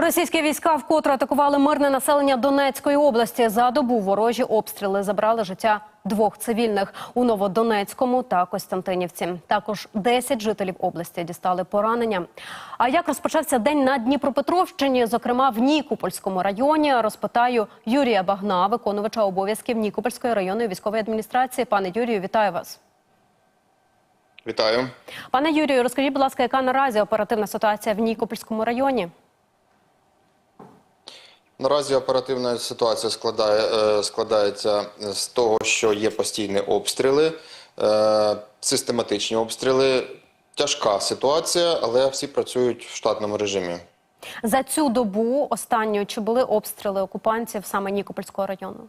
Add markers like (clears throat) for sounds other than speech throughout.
Російські війська вкотре атакували мирне населення Донецької області. За добу ворожі обстріли забрали життя двох цивільних у Новодонецькому та Костянтинівці. Також 10 жителів області дістали поранення. А як розпочався день на Дніпропетровщині, зокрема в Нікопольському районі, розпитаю Юрія Багна, виконувача обов'язків Нікопольської районної військової адміністрації. Пане Юрію, вітаю вас. Вітаю. Пане Юрію, розкажіть, будь ласка, яка наразі оперативна ситуація в Нікопольському районі? Наразі оперативна ситуація складає, е, складається з того, що є постійні обстріли, е, систематичні обстріли. Тяжка ситуація, але всі працюють в штатному режимі. За цю добу останню чи були обстріли окупантів саме Нікопольського району?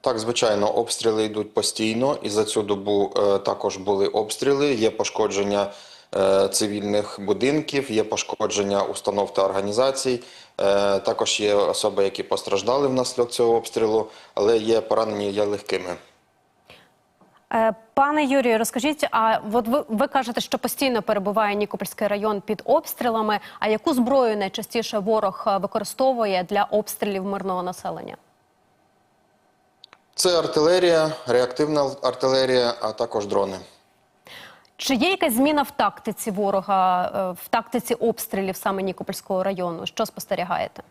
Так, звичайно, обстріли йдуть постійно, і за цю добу е, також були обстріли. Є пошкодження цивільних будинків, є пошкодження установ та організацій. Е, також є особи, які постраждали внаслідок цього обстрілу, але є поранені є легкими. Е, Пане Юрію, розкажіть, а от ви, ви кажете, що постійно перебуває Нікопольський район під обстрілами. А яку зброю найчастіше ворог е, використовує для обстрілів мирного населення? Це артилерія, реактивна артилерія, а також дрони. Чи є якась зміна в тактиці ворога, е, в тактиці обстрілів саме Нікопольського району? Що спостерігаєте?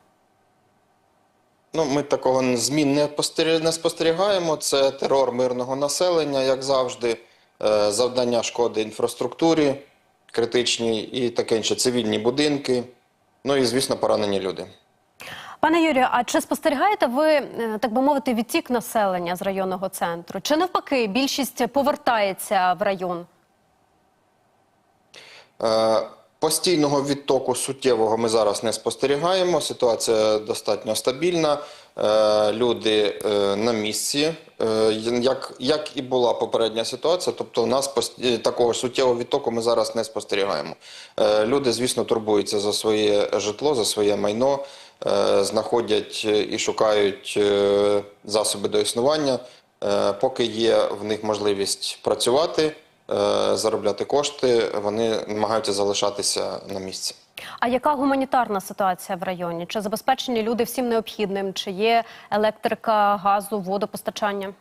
Ну, ми такого змін не постері- не спостерігаємо. Це терор мирного населення, як завжди, е, завдання шкоди інфраструктурі критичній і таке інше, цивільні будинки. Ну і, звісно, поранені люди. Пане Юрію, а чи спостерігаєте ви, е, так би мовити, відтік населення з районного центру? Чи навпаки більшість повертається в район? Е, Постійного відтоку суттєвого ми зараз не спостерігаємо. Ситуація достатньо стабільна. Е, Люди е, на місці, як, і була попередня ситуація, тобто у нас такого суттєвого відтоку ми зараз не спостерігаємо. Люди, звісно, турбуються за своє житло, за своє майно, знаходять і шукають засоби до існування. Поки є в них можливість працювати, заробляти кошти, вони намагаються залишатися на місці. А яка гуманітарна ситуація в районі? Чи забезпечені люди всім необхідним? Чи є електрика, газу, водопостачання?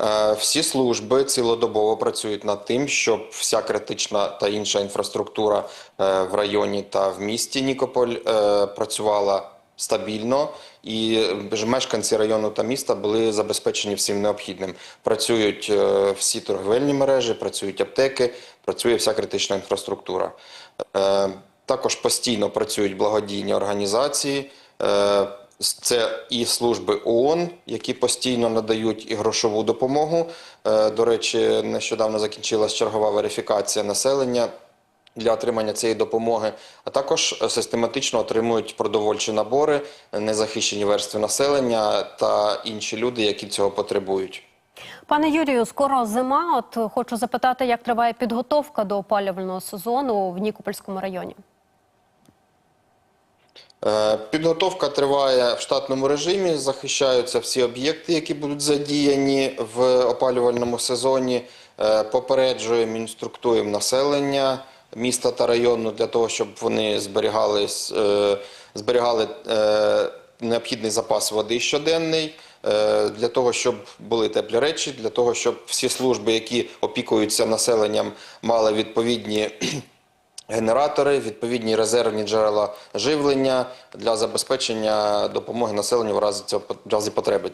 Е, Всі служби цілодобово працюють над тим, щоб вся критична та інша інфраструктура е, в районі та в місті Нікополь е, працювала стабільно, і мешканці району та міста були забезпечені всім необхідним. Працюють е, всі торговельні мережі, працюють аптеки, працює вся критична інфраструктура. Е, Також постійно працюють благодійні організації. Е, Це і служби ООН, які постійно надають і грошову допомогу. Е, До речі, нещодавно закінчилась чергова верифікація населення для отримання цієї допомоги, а також е, систематично отримують продовольчі набори, незахищені верстви населення та інші люди, які цього потребують. Пане Юрію, скоро зима. От е, хочу запитати, як триває підготовка до опалювального сезону в Нікопольському районі? Е, Підготовка триває в штатному режимі. Захищаються всі об'єкти, які будуть задіяні в опалювальному сезоні. Попереджуємо, інструктуємо населення міста та району для того, щоб вони зберігали, е, зберігали е, необхідний запас води щоденний. е, Для того, щоб були теплі речі, для того, щоб всі служби, які опікуються населенням, мали відповідні (clears throat) генератори, відповідні резервні джерела живлення для забезпечення допомоги населенню в разі цього в разі потреби.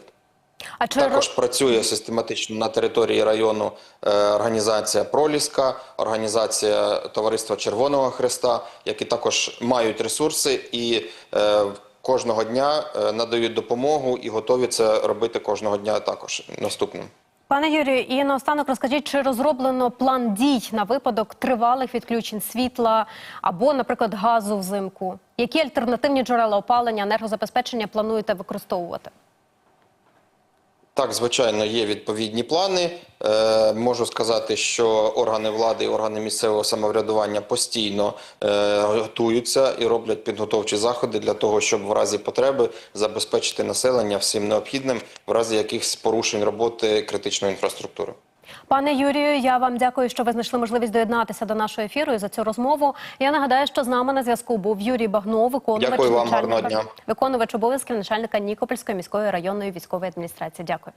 А чи Також працює систематично на території району е, організація Проліска, організація Товариства Червоного Хреста, які також мають ресурси і е, кожного дня е, надають допомогу і готові це робити кожного дня також наступним. пане Юрію, і наостанок розкажіть, чи розроблено план дій на випадок тривалих відключень світла або, наприклад, газу взимку? Які альтернативні джерела опалення, енергозабезпечення плануєте використовувати? Так, звичайно, є відповідні плани. Е, можу сказати, що органи влади і органи місцевого самоврядування постійно е, готуються і роблять підготовчі заходи для того, щоб в разі потреби забезпечити населення всім необхідним в разі якихось порушень роботи критичної інфраструктури. Пане Юрію, я вам дякую, що ви знайшли можливість доєднатися до нашого ефіру і за цю розмову. Я нагадаю, що з нами на зв'язку був Юрій Багно, виконувач Дякую вам, начальника- дня. виконувач обов'язків начальника Нікопольської міської районної військової адміністрації. Дякую.